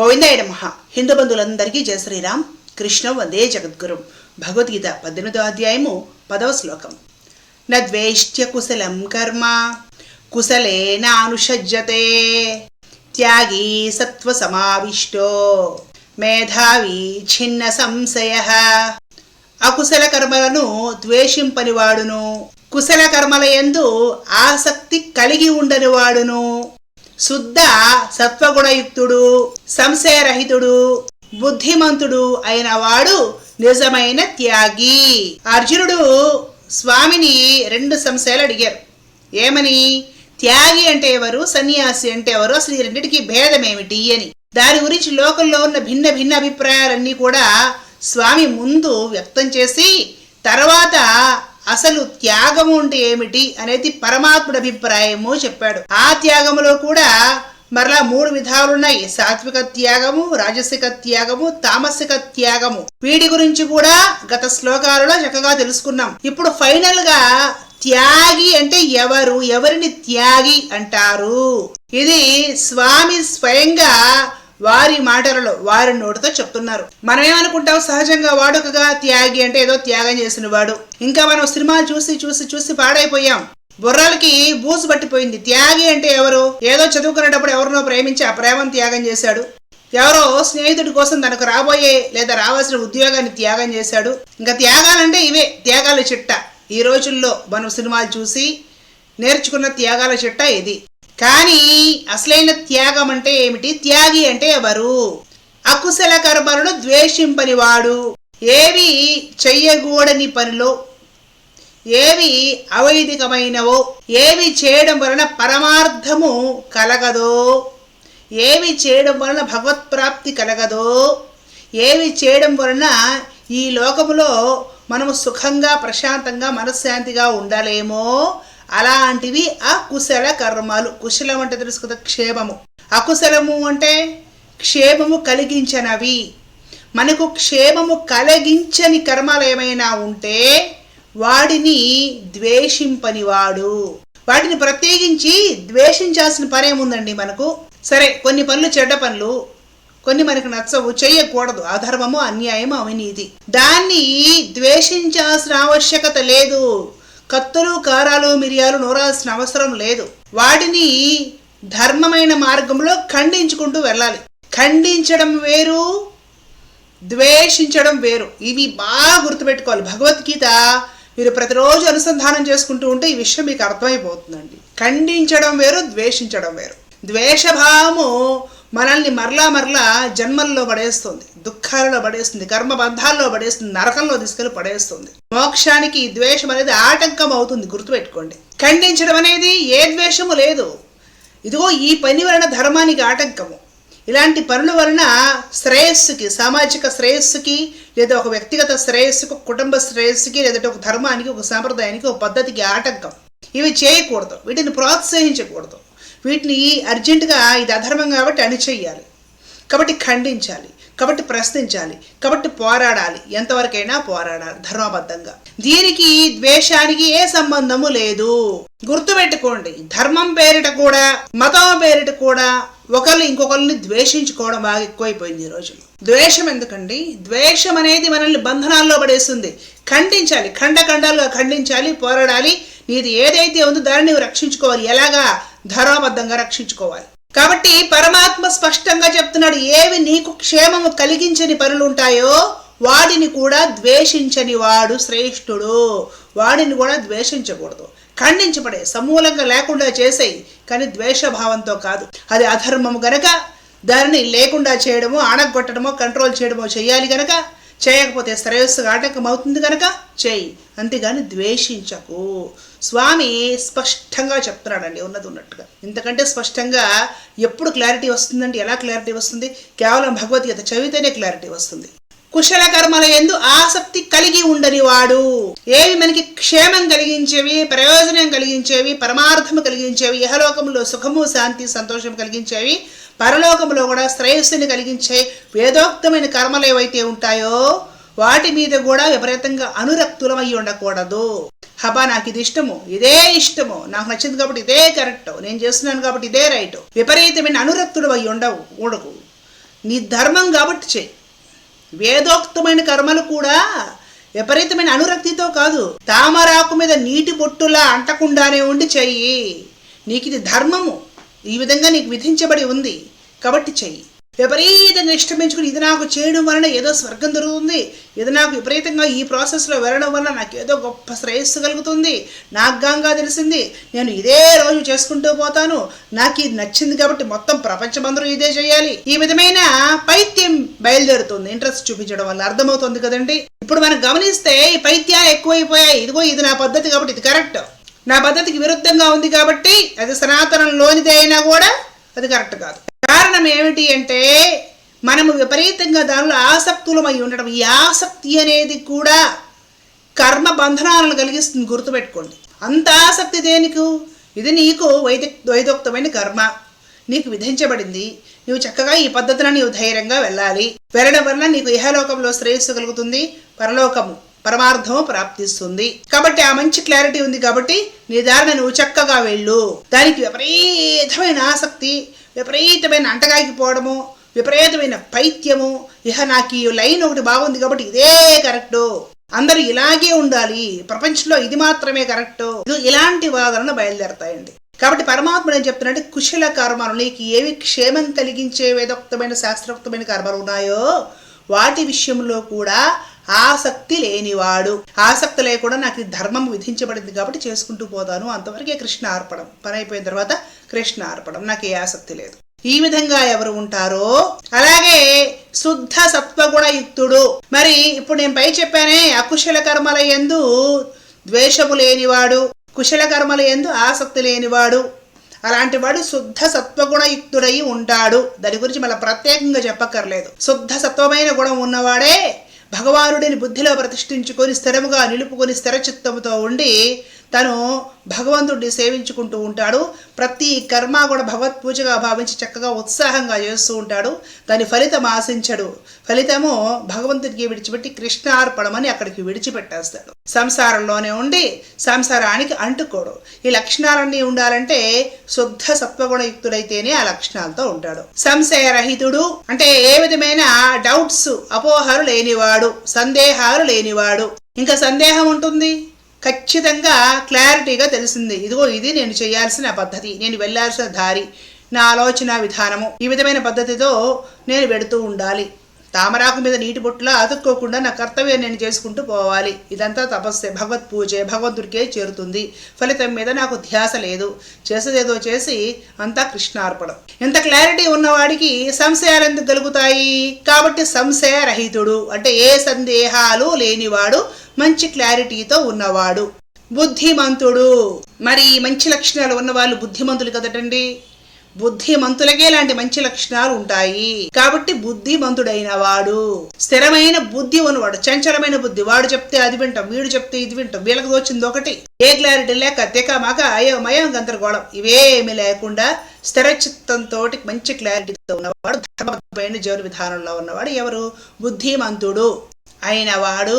గోవిందాయ నమ. హిందూ బంధువులందరికీ జయ శ్రీరామ్. కృష్ణ వందే జగద్గురు. భగవద్గీత పద్దెనిమిదో అధ్యాయము పదవ శ్లోకం. నద్వేష్ట్య కుశలం కర్మ. కుశలేనానుషజ్యతే త్యాగీ సత్వ సమావిష్టో మేధావి ఛిన్న సంశయ. అకుశల కర్మలను ద్వేషింపనివాడును. కుశల కర్మల ఎందు ఆసక్తి కలిగి ఉండనివాడును. వాడును శుద్ధ సత్వగుణయుక్తుడు సంశయరహితుడు బుద్ధిమంతుడు అయిన వాడు నిజమైన త్యాగి. అర్జునుడు స్వామిని రెండు సంశయాలు అడిగారు. ఏమని? త్యాగి అంటే ఎవరు? సన్యాసి అంటే ఎవరు? అసలు ఈ రెండింటికి భేదం ఏమిటి అని. దాని గురించి లోకంలో ఉన్న భిన్న భిన్న అభిప్రాయాలన్నీ కూడా స్వామి ముందు వ్యక్తం చేసి తర్వాత అసలు త్యాగము అంటే ఏమిటి అనేది పరమాత్ముడి అభిప్రాయము చెప్పాడు. ఆ త్యాగములో కూడా మరలా మూడు విధాలు ఉన్నాయి సాత్విక త్యాగము రాజసిక త్యాగము తామసిక త్యాగము. వీటి గురించి కూడా గత శ్లోకాలలో చక్కగా తెలుసుకున్నాం. ఇప్పుడు ఫైనల్గా త్యాగి అంటే ఎవరు? ఎవరిని త్యాగి అంటారు? ఇది స్వామి స్వయంగా వారి మాటలలో వారి నోటితో చెప్తున్నారు. మనం ఏమనుకుంటాం సహజంగా వాడుకగా త్యాగి అంటే ఏదో త్యాగం చేసిన వాడు. ఇంకా మనం సినిమాలు చూసి చూసి చూసి పాడైపోయాం. బుర్రలకి బూజు పట్టిపోయింది. త్యాగి అంటే ఎవరు? ఏదో చదువుకునేటప్పుడు ఎవరినో ప్రేమించి ఆ ప్రేమను త్యాగం చేశాడు. ఎవరో స్నేహితుడి కోసం తనకు రాబోయే లేదా రావాల్సిన ఉద్యోగాన్ని త్యాగం చేశాడు. ఇంకా త్యాగాలంటే ఇవే త్యాగాల చిట్ట. ఈ రోజుల్లో మనం సినిమాలు చూసి నేర్చుకున్న త్యాగాల చిట్ట ఇది. కానీ అసలైన త్యాగం అంటే ఏమిటి? త్యాగి అంటే ఎవరు? అకుశల కర్మలను ద్వేషింపని వాడు ఏవి చెయ్యకూడని పనిలో? ఏవి అవైదికమైనవో? ఏవి చేయడం వలన పరమార్థము కలగదో? ఏవి చేయడం వలన భగవత్ప్రాప్తి కలగదో? ఏవి చేయడం వలన ఈ లోకములో మనము సుఖంగా ప్రశాంతంగా మనశ్శాంతిగా ఉండలేమో? అలాంటివి అకుశల కర్మాలు. కుశలం అంటే తెలుసు క్షేమము. అకుశలము అంటే క్షేమము కలిగించనవి. మనకు క్షేమము కలిగించని కర్మలు ఏమైనా ఉంటే వాడిని ద్వేషింపనివాడు. వాటిని ప్రత్యేకించి ద్వేషించాల్సిన పనేముందండి మనకు? సరే కొన్ని పనులు చెడ్డ పనులు. కొన్ని మనకు నచ్చవు చేయకూడదు అధర్మము అన్యాయం అవినీతి. దాన్ని ద్వేషించాల్సిన ఆవశ్యకత లేదు. కత్తులు కారాలు మిరియాలు నూరాల్సిన అవసరం లేదు. వాటిని ధర్మమైన మార్గంలో ఖండించుకుంటూ వెళ్ళాలి. ఖండించడం వేరు ద్వేషించడం వేరు. ఇవి బాగా గుర్తుపెట్టుకోవాలి. భగవద్గీత మీరు ప్రతిరోజు అనుసంధానం చేసుకుంటూ ఉంటే ఈ విషయం మీకు అర్థమైపోతుందండి. ఖండించడం వేరు ద్వేషించడం వేరు. ద్వేషభావము మనల్ని మరలా మరలా జన్మల్లో పడేస్తుంది దుఃఖాలలో పడేస్తుంది కర్మ బంధాల్లో పడేస్తుంది నరకంలో తీసుకెళ్ళి పడేస్తుంది. మోక్షానికి ఈ ద్వేషం అనేది ఆటంకం అవుతుంది గుర్తుపెట్టుకోండి. ఖండించడం అనేది ఏ ద్వేషము లేదు. ఇదిగో ఈ పని వలన ధర్మానికి ఆటంకము. ఇలాంటి పనుల వలన శ్రేయస్సుకి సామాజిక శ్రేయస్సుకి లేదా ఒక వ్యక్తిగత శ్రేయస్సుకు ఒక కుటుంబ శ్రేయస్సుకి లేదంటే ఒక ధర్మానికి ఒక సాంప్రదాయానికి ఒక పద్ధతికి ఆటంకం. ఇవి చేయకూడదు. వీటిని ప్రోత్సహించకూడదు. వీటిని అర్జెంటుగా ఇది అధర్మం కాబట్టి అణిచేయాలి. కాబట్టి ఖండించాలి. కాబట్టి ప్రశ్నించాలి. కాబట్టి పోరాడాలి. ఎంతవరకైనా పోరాడాలి ధర్మబద్ధంగా. దీనికి ద్వేషానికి ఏ సంబంధము లేదు. గుర్తుపెట్టుకోండి. ధర్మం పేరిట కూడా మతం పేరిట కూడా ఒకళ్ళు ఇంకొకరిని ద్వేషించుకోవడం బాగా ఎక్కువైపోయింది ఈ రోజుల్లో. ద్వేషం ఎందుకండి? ద్వేషం అనేది మనల్ని బంధనాల్లో పడేస్తుంది. ఖండించాలి. ఖండఖండాలుగా ఖండించాలి పోరాడాలి. ఇది ఏదైతే ఉందో దాన్ని నువ్వు రక్షించుకోవాలి. ఎలాగా? ధర్మబద్ధంగా రక్షించుకోవాలి. కాబట్టి పరమాత్మ స్పష్టంగా చెప్తున్నాడు ఏవి నీకు క్షేమము కలిగించని పనులు ఉంటాయో వాడిని కూడా ద్వేషించని వాడు శ్రేష్ఠుడు. వాడిని కూడా ద్వేషించకూడదు. ఖండించబడే సమూలంగా లేకుండా చేసేయి కానీ ద్వేషభావంతో కాదు. అది అధర్మము గనక దానిని లేకుండా చేయడమో అణగొట్టడమో కంట్రోల్ చేయడమో చేయాలి గనక చేయకపోతే శ్రేయస్సుగా ఆటంకం అవుతుంది కనుక చేయి. అంతేగాని ద్వేషించకు. స్వామి స్పష్టంగా చెప్తున్నాడండి ఉన్నది ఉన్నట్టుగా. ఇంతకంటే స్పష్టంగా ఎప్పుడు క్లారిటీ వస్తుందంటే ఎలా క్లారిటీ వస్తుంది? కేవలం భగవద్గీత చదివితేనే క్లారిటీ వస్తుంది. కుశల కర్మల ఎందు ఆసక్తి కలిగి ఉండని వాడు. ఏవి మనకి క్షేమం కలిగించేవి ప్రయోజనం కలిగించేవి పరమార్థము కలిగించేవి యహలోకములో సుఖము శాంతి సంతోషం కలిగించేవి పరలోకములో కూడా శ్రేయస్సుని కలిగించే వేదోక్తమైన కర్మలు ఏవైతే ఉంటాయో వాటి మీద కూడా విపరీతంగా అనురక్తులమై ఉండకూడదు. హబా నాకు ఇది ఇష్టము ఇదే ఇష్టము. నాకు నచ్చింది కాబట్టి ఇదే కరెక్ట్. నేను చేస్తున్నాను కాబట్టి ఇదే రైట్. విపరీతమైన అనురక్తుడు అయి ఉండవు ఉండకు నీ ధర్మం కాబట్టి చెయ్యి వేదోక్తమైన కర్మలు కూడా విపరీతమైన అనురక్తితో కాదు తామరాకు మీద నీటి బొట్టులా అంటకుండానే ఉండి చెయ్యి నీకు ఇది ధర్మము. ఈ విధంగా నీకు విధించబడి ఉంది. కాబట్టి చెయ్యి. విపరీతంగా ఇష్టం ఇది నాకు చేయడం వలన ఏదో స్వర్గం దొరుకుతుంది. ఇది నాకు విపరీతంగా ఈ ప్రాసెస్లో వెళ్ళడం వలన నాకు ఏదో గొప్ప శ్రేయస్సు కలుగుతుంది. నాకు గాంగా తెలిసింది. నేను ఇదే రోజు చేసుకుంటూ పోతాను. నాకు ఇది నచ్చింది కాబట్టి మొత్తం ప్రపంచమందరూ ఇదే చేయాలి. ఈ విధమైన పైత్యం బయలుదేరుతుంది. ఇంట్రెస్ట్ చూపించడం వల్ల అర్థమవుతుంది కదండి. ఇప్పుడు మనం గమనిస్తే ఈ పైత్యాలు ఎక్కువైపోయాయి. ఇదిగో ఇది నా పద్ధతి కాబట్టి ఇది కరెక్ట్. నా పద్ధతికి విరుద్ధంగా ఉంది కాబట్టి అది సనాతనంలోనిది అయినా కూడా అది కరెక్ట్ కాదు. కారణం ఏమిటి అంటే మనము విపరీతంగా దానిలో ఆసక్తులమై ఉండడం ఈ ఆసక్తి అనేది కూడా కర్మ బంధనాలను కలిగిస్తుంది గుర్తుపెట్టుకోండి. అంత ఆసక్తి దేనికి? ఇది నీకు వైదిక వైదోక్తమైన కర్మ. నీకు విధించబడింది. నువ్వు చక్కగా ఈ పద్ధతిలో నీవు ధైర్యంగా వెళ్ళాలి. వెళ్ళడం వల్ల నీకు ఇహలోకంలో శ్రేయస్సు కలుగుతుంది. పరలోకము. పరమార్థము ప్రాప్తిస్తుంది. కాబట్టి ఆ మంచి క్లారిటీ ఉంది కాబట్టి నీ దారిన నువ్వు చక్కగా వెళ్ళు. దానికి విపరీతమైన ఆసక్తి విపరీతమైన అంటగాగిపోవడము విపరీతమైన పైత్యము. ఇహ నాకు ఈ లైన్ ఒకటి బాగుంది కాబట్టి ఇదే కరెక్టు అందరూ ఇలాగే ఉండాలి. ప్రపంచంలో ఇది మాత్రమే కరెక్టు ఇది ఇలాంటి వాదనలు బయలుదేరతాయండి. కాబట్టి పరమాత్ముడు ఏం చెప్తున్నట్టు కుశల కర్మలు నీకు ఏవి క్షేమం కలిగించే వేదోక్తమైన శాస్త్రోక్తమైన కర్మలు ఉన్నాయో వాటి విషయంలో కూడా ఆసక్తి లేనివాడు. ఆసక్తి లేకుండా నాకు ధర్మం విధించబడింది కాబట్టి చేసుకుంటూ పోతాను. అంతవరకే కృష్ణ అర్పణం పని అయిపోయిన తర్వాత కృష్ణ అర్పణం నాకు ఏ ఆసక్తి లేదు. ఈ విధంగా ఎవరు ఉంటారో? అలాగే శుద్ధ సత్వగుణయుక్తుడు. మరి ఇప్పుడు నేను పై చెప్పానే అకుశల కర్మల ఎందు ద్వేషము లేనివాడు కుశల కర్మల ఎందు ఆసక్తి లేనివాడు. అలాంటి వాడు శుద్ధ సత్వగుణయుక్తుడై ఉంటాడు. దాని గురించి మళ్ళీ ప్రత్యేకంగా చెప్పక్కర్లేదు. శుద్ధ సత్వమైన గుణం ఉన్నవాడే భగవానుడిని బుద్ధిలో ప్రతిష్ఠించుకొని స్థిరముగా నిలుపుకొని స్థిరచిత్తముతో ఉండి తను భగవంతుడిని సేవించుకుంటూ ఉంటాడు. ప్రతి కర్మ కూడా భగవత్ పూజగా భావించి చక్కగా ఉత్సాహంగా చేస్తూ ఉంటాడు. దాని ఫలితం ఆశించడు. ఫలితము భగవంతుడికి విడిచిపెట్టి కృష్ణార్పణమని అక్కడికి విడిచిపెట్టేస్తాడు. సంసారంలోనే ఉండి సంసారానికి అంటుకోడు. ఈ లక్షణాలన్నీ ఉండాలంటే శుద్ధ సత్వగుణయుక్తుడైతేనే ఆ లక్షణాలతో ఉంటాడు. సంశయరహితుడు అంటే ఏ విధమైన డౌట్స్ అపోహలు లేనివాడు సందేహాలు లేనివాడు. ఇంకా సందేహం ఉంటుంది? ఖచ్చితంగా క్లారిటీగా తెలిసింది. ఇదిగో ఇది నేను చేయాల్సిన పద్ధతి నేను వెళ్ళాల్సిన దారి నా ఆలోచన విధానము. ఈ విధమైన పద్ధతితో నేను వెడుతూ ఉండాలి. తామరాకు మీద నీటి బొట్టులా అతుక్కోకుండా నా కర్తవ్యం నేను చేసుకుంటూ పోవాలి. ఇదంతా తపస్సే. భగవత్ పూజే భగవంతుడికే చేరుతుంది. ఫలితం మీద నాకు ధ్యాస లేదు. చేసేదేదో చేసి అంతా కృష్ణార్పణం. ఇంత క్లారిటీ ఉన్నవాడికి సంశయాలు ఎందుకు కలుగుతాయి? కాబట్టి సంశయరహితుడు. అంటే ఏ సందేహాలు లేనివాడు మంచి క్లారిటీతో ఉన్నవాడు. బుద్ధిమంతుడు. మరి మంచి లక్షణాలు ఉన్నవాళ్ళు బుద్ధిమంతులు కదటండి? బుద్ధిమంతులకే ఇలాంటి మంచి లక్షణాలు ఉంటాయి. కాబట్టి బుద్ధిమంతుడైన వాడు స్థిరమైన బుద్ధి ఉన్నవాడు. చంచలమైన బుద్ధి. వాడు చెప్తే అది వింటాం వీడు చెప్తే ఇది వింటాం. వీళ్ళకి వచ్చింది ఒకటి. ఏ క్లారిటీ లేక తెక మగ అయోమయం గందరగోళం. ఇవేమి లేకుండా స్థిర చిత్తంతో మంచి క్లారిటీతో ఉన్నవాడు ధర్మమైన జీవన విధానంలో ఉన్నవాడు ఎవరు? బుద్ధిమంతుడు. అయిన వాడు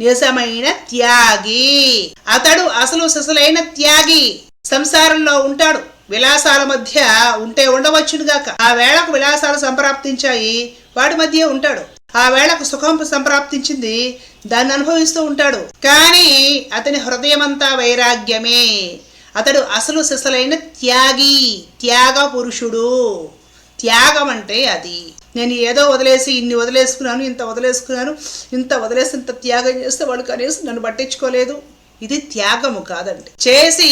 నిజమైన త్యాగి. అతడు అసలు సిసలైన త్యాగి. సంసారంలో ఉంటాడు. విలాసాల మధ్య ఉంటే ఉండవచ్చునుగాక. ఆ వేళకు విలాసాలు సంప్రాప్తించాయి. వాడి మధ్య ఉంటాడు. ఆ వేళకు సుఖం సంప్రాప్తించింది. దాన్ని అనుభవిస్తూ ఉంటాడు. కానీ అతని హృదయమంతా వైరాగ్యమే. అతడు అసలు సిసలైన త్యాగి. త్యాగ పురుషుడు త్యాగం అంటే అది. నేను ఏదో వదిలేసి ఇన్ని వదిలేసుకున్నాను ఇంత వదిలేసుకున్నాను ఇంత వదిలేసి ఇంత త్యాగం చేస్తే వాళ్ళు కనీసం నన్ను పట్టించుకోలేదు. ఇది త్యాగము కాదండి. చేసి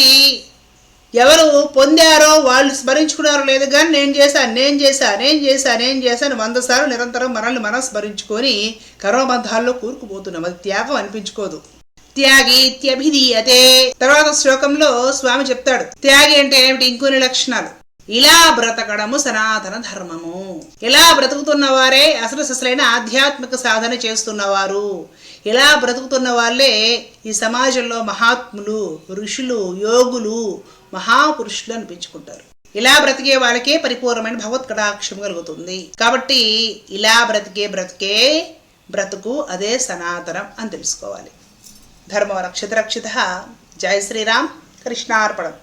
ఎవరు పొందారో వాళ్ళు స్మరించుకున్నారో లేదు కానీ నేను చేశాను నేను చేశాను నేను చేశా నేను చేశాను వంద సార్లు నిరంతరం మనల్ని మనం స్మరించుకొని కర్మబంధాల్లో కూరుకుపోతున్నాం. అది త్యాగం అనిపించుకోదు. త్యాగి త్యభిధీయతే తర్వాత శ్లోకంలో స్వామి చెప్తాడు. త్యాగి అంటే ఏమిటి? ఇంకొన్ని లక్షణాలు. ఇలా బ్రతకడము సనాతన ధర్మము. ఇలా బ్రతుకుతున్న వారే అసలు అసలైన ఆధ్యాత్మిక సాధన చేస్తున్నవారు? ఇలా బ్రతుకుతున్న వాళ్ళే ఈ సమాజంలో మహాత్ములు ఋషులు యోగులు మహాపురుషులు అనిపించుకుంటారు ఇలా బ్రతికే వాళ్ళకే పరిపూర్ణమైన భగవత్ కటాక్షం కలుగుతుంది. కాబట్టి ఇలా బ్రతికే బ్రతికే బ్రతుకు అదే సనాతనం అని తెలుసుకోవాలి. ధర్మ రక్షిత రక్షిత. జయ శ్రీరామ్. కృష్ణార్పణం.